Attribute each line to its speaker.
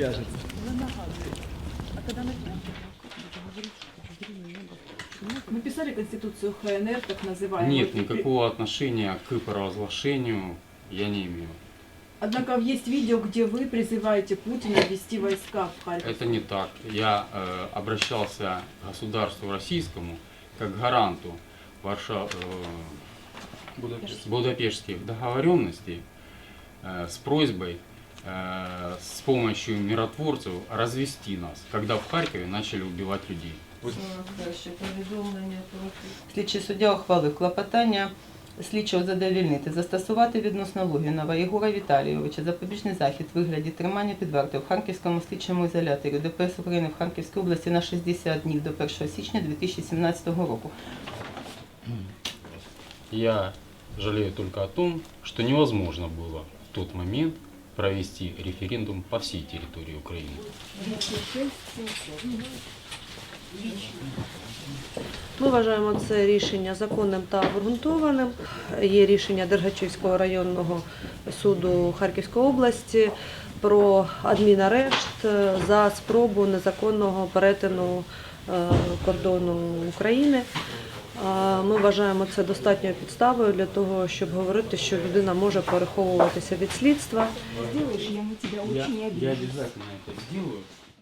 Speaker 1: в'яжеться.
Speaker 2: Мы писали Конституцию ХНР, так называемую.
Speaker 3: Нет, никакого отношения к провозглашению я не имею.
Speaker 2: Однако есть видео, где вы призываете Путина ввести войска в Харьков.
Speaker 3: Это не так. Я э, обращался к государству российскому как гаранту Варша... э, Будапештских договоренностей э, с просьбой с помощью миротворцев развести нас, когда в Харькове начали убивать людей.
Speaker 4: Слідчий суддя ухвалив клопотання слідчого задовільнити, застосувати відносно Логінова Єгора Віталійовича запобіжний захід в вигляді тримання під вартою в Харківському слідчому ізоляторі ДПС України в Харківській області на 60 днів до 1 січня 2017 року.
Speaker 3: Я жалею только о том, что невозможно было в тот момент провести референдум по всей территории Украины.
Speaker 5: Ми вважаємо це рішення законним та обґрунтованим. Є рішення Дергачівського районного суду Харківської області про адмінарешт за спробу незаконного перетину е, кордону України. Ми вважаємо це достатньою підставою для того, щоб говорити, що людина може переховуватися від слідства.
Speaker 2: Я
Speaker 3: Я, обязательно это сделаю.